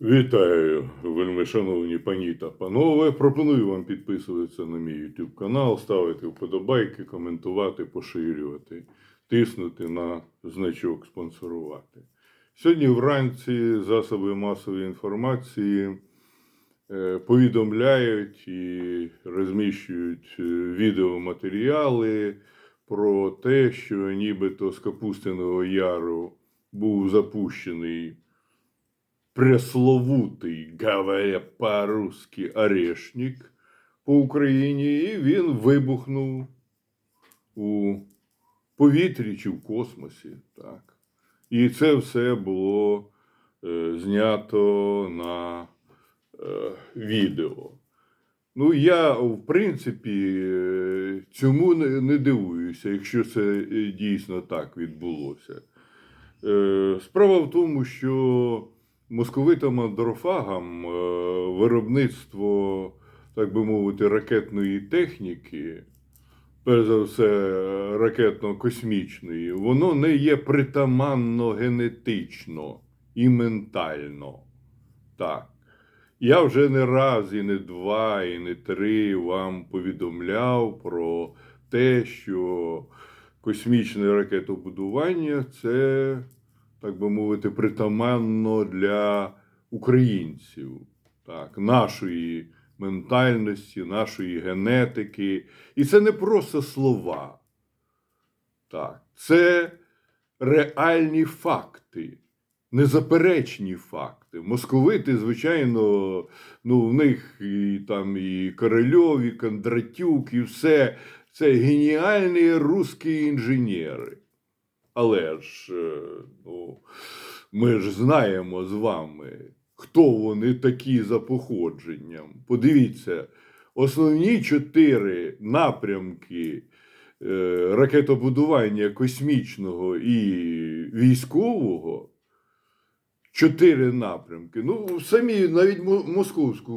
Вітаю, вельми шановні пані та панове. Пропоную вам підписуватися на мій YouTube канал, ставити вподобайки, коментувати, поширювати, тиснути на значок спонсорувати. Сьогодні вранці засоби масової інформації е, повідомляють і розміщують е, відеоматеріали про те, що нібито з Капустиного Яру був запущений пресловутий, говоря по-русски, орешник по Україні, і він вибухнув у повітрі чи в космосі. Так. І це все було е, знято на е, відео. Ну, я, в принципі, цьому не, не дивуюся, якщо це е, дійсно так відбулося. Е, Справа в тому, що московитам андрофагам е, виробництво, так би мовити, ракетної техніки, перш за все, ракетно-космічної, воно не є притаманно генетично і ментально. Так. Я вже не раз, і не два, і не три вам повідомляв про те, що космічне ракетобудування це, так би мовити, притаманно для українців, так, нашої ментальності, нашої генетики. І це не просто слова. Так, це реальні факти, незаперечні факти. Московити, звичайно, ну, в них і там і Корольов, і Кондратюк, і все. Це геніальні русські інженери. Але ж е, ну, ми ж знаємо з вами, хто вони такі за походженням. Подивіться, основні чотири напрямки е, ракетобудування космічного і військового. Чотири напрямки. Ну, самі навіть московську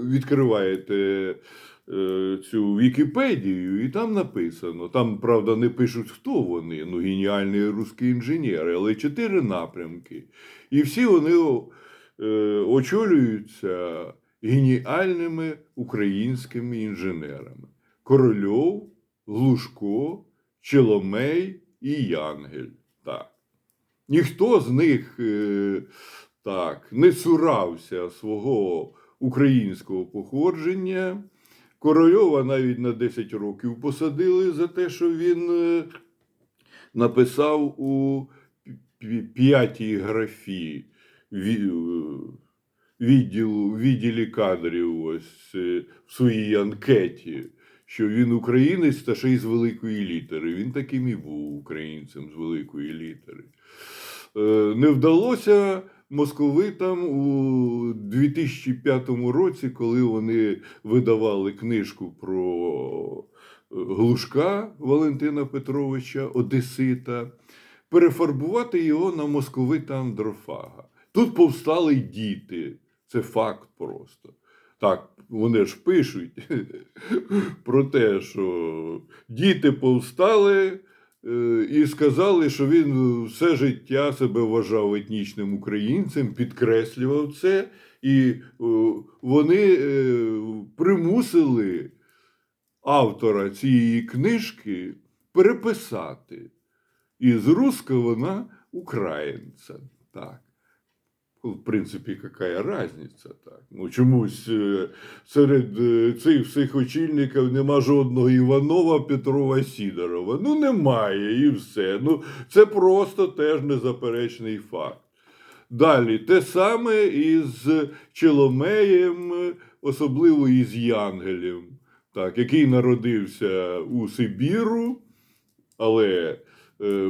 відкриваєте цю Вікіпедію, і там написано. Там, правда, не пишуть, хто вони, ну, геніальні русські інженери, але чотири напрямки. І всі вони е, очолюються геніальними українськими інженерами: Корольов, Глушко, Челомей і Янгель. Так. Ніхто з них е, так, не цурався свого українського походження. Корольова навіть на 10 років посадили за те, що він е, написав у п'ятій графі е, відділу, відділі кадрів ось, е, в своїй анкеті, що він українець та ще й з великої літери. Він таким і був українцем з великої літери. Не вдалося московитам у 2005 році, коли вони видавали книжку про е, Глушка Валентина Петровича, Одесита, перефарбувати його на московита Андрофага. Тут повстали діти. Це факт просто. Так, вони ж пишуть про те, що діти повстали і сказали, що він все життя себе вважав етнічним українцем, підкреслював це, і е, вони е, примусили автора цієї книжки переписати із русского на українця. Так. В принципі, яка разниця, так? Ну, чомусь е, серед е, цих всіх очільників нема жодного Іванова, Петрова, Сідорова. Ну, немає, і все. Ну, це просто теж незаперечний факт. Далі, те саме із Челомеєм, особливо із Янгелем, так, який народився у Сибіру, але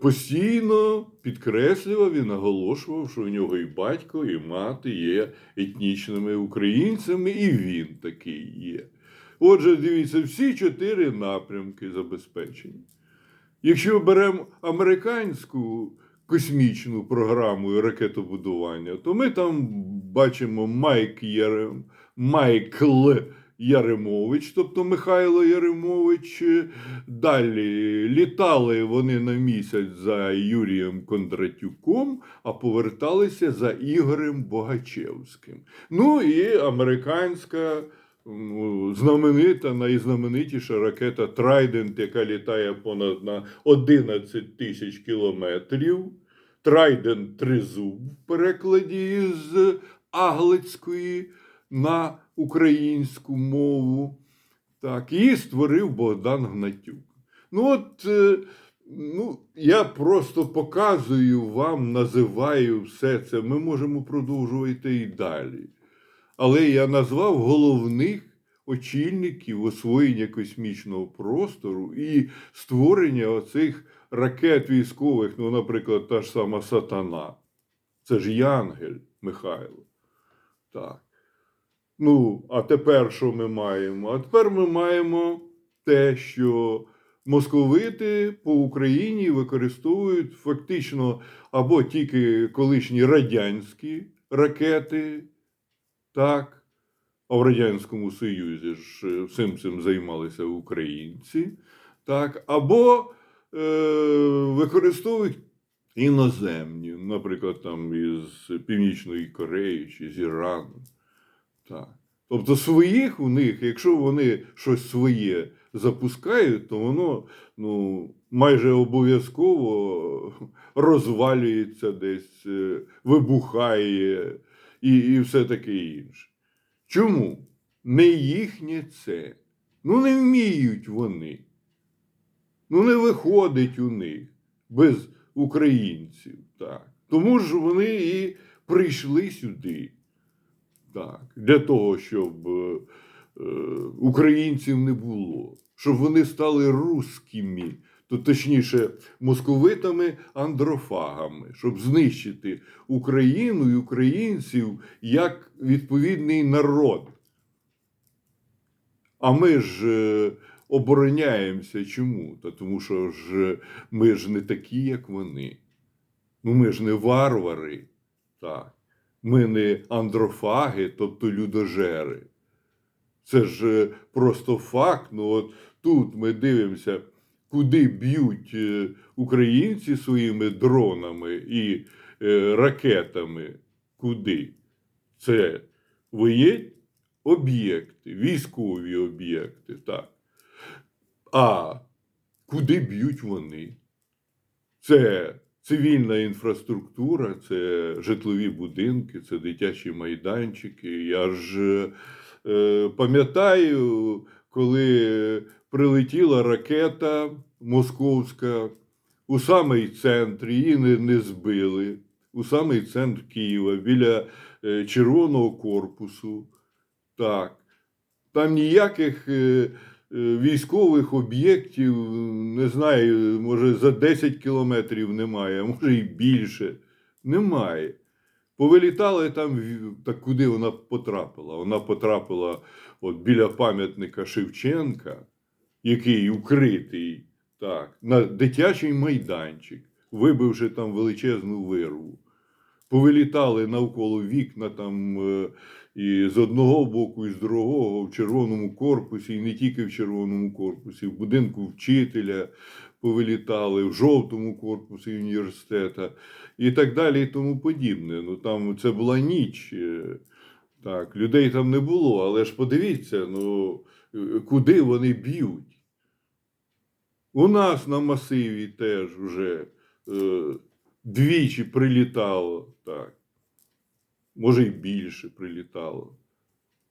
постійно підкреслював і наголошував, що у нього і батько, і мати є етнічними українцями, і він такий є. Отже, дивіться, всі чотири напрямки забезпечені. Якщо беремо американську космічну програму ракетобудування, то ми там бачимо Майк Єрем, Майкл Яремович, тобто Михайло Яремович. Далі літали вони на місяць за Юрієм Кондратюком, а поверталися за Ігорем Богачевським. Ну і американська знаменита, найзнаменитіша ракета Трайдент, яка літає понад на 11 тисяч кілометрів. Трайдент Тризуб в перекладі з аглицької на українську мову. Так, її створив Богдан Гнатюк. Ну, от, е, ну, я просто показую вам, називаю все це. Ми можемо продовжувати і далі. Але я назвав головних очільників освоєння космічного простору і створення оцих ракет військових, ну, наприклад, та ж сама Сатана. Це ж Янгель Михайло. Так. Ну, а тепер що ми маємо? А тепер ми маємо те, що московити по Україні використовують фактично або тільки колишні радянські ракети, так, а в Радянському Союзі ж е, всім цим займалися українці, так, або е, використовують іноземні, наприклад, там із Північної Кореї чи з Ірану. Так. Тобто своїх у них, якщо вони щось своє запускають, то воно ну, майже обов'язково розвалюється десь, е, вибухає і, і все таке інше. Чому? Не їхнє це. Ну, не вміють вони. Ну, не виходить у них без українців. Так. Тому ж вони і прийшли сюди. Так, для того, щоб е, е, українців не було, щоб вони стали русскими, то точніше, московитами андрофагами, щоб знищити Україну і українців як відповідний народ. А ми ж е, обороняємося чому? Та тому що ж ми ж не такі, як вони. Ну, ми ж не варвари. Так. Ми не андрофаги, тобто людожери. Це ж е, просто факт. Ну, от тут ми дивимося, куди б'ють е, українці своїми дронами і е, ракетами. Куди? Це воєнні об'єкти, військові об'єкти. так. А куди б'ють вони? Це цивільна інфраструктура, це житлові будинки, це дитячі майданчики. Я ж е, пам'ятаю, коли прилетіла ракета московська у самий центр, її не, не збили, у самий центр Києва біля е, Червоного корпусу. Так. Там ніяких е, військових об'єктів, не знаю, може за 10 кілометрів немає, а може і більше. Немає. Повилітали там, так куди вона потрапила? Вона потрапила от біля пам'ятника Шевченка, який укритий, так, на дитячий майданчик, вибивши там величезну вирву. Повилітали навколо вікна там е, і з одного боку, і з другого, в червоному корпусі, і не тільки в червоному корпусі, в будинку вчителя повилітали, в жовтому корпусі університету і так далі, і тому подібне. Ну там це була ніч. е, Так, людей там не було, але ж подивіться, ну е, куди вони б'ють. У нас на масиві теж вже е, двічі прилітало, так. Може, й більше прилітало.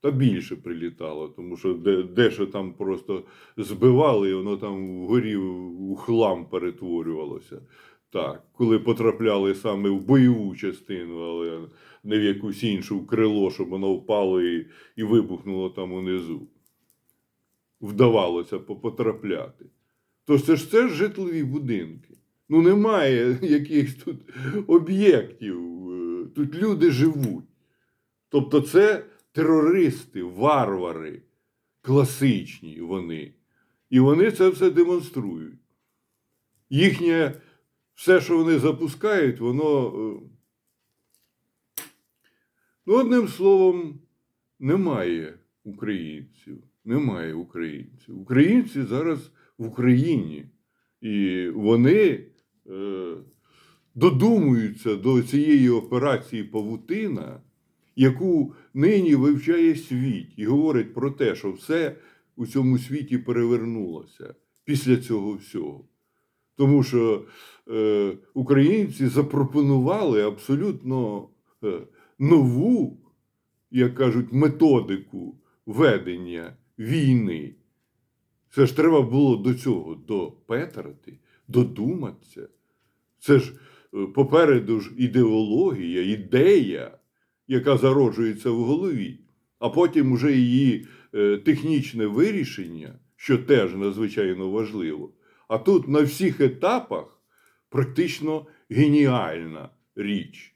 Та більше прилітало, тому що де, дещо там просто збивали, і воно там вгорі у хлам перетворювалося. Так, коли потрапляли саме в бойову частину, але не в якусь іншу крило, щоб воно впало і, і вибухнуло там унизу. Вдавалося потрапляти. Тож це ж це ж житлові будинки. Ну, немає якихось тут об'єктів. Тут люди живуть. Тобто, це терористи, варвари, класичні вони. І вони це все демонструють. Їхнє все, що вони запускають, воно. е, Ну, одним словом, немає українців. Немає українців. Українці зараз в Україні. І вони е, додумуються до цієї операції Павутина, яку нині вивчає світ, і говорить про те, що все у цьому світі перевернулося після цього всього. Тому що е, українці запропонували абсолютно е, нову, як кажуть, методику ведення війни. Це ж треба було до цього допетрати, додуматися. Це ж попереду ж ідеологія, ідея, яка зароджується в голові, а потім уже її е, технічне вирішення, що теж надзвичайно важливо. А тут на всіх етапах практично геніальна річ.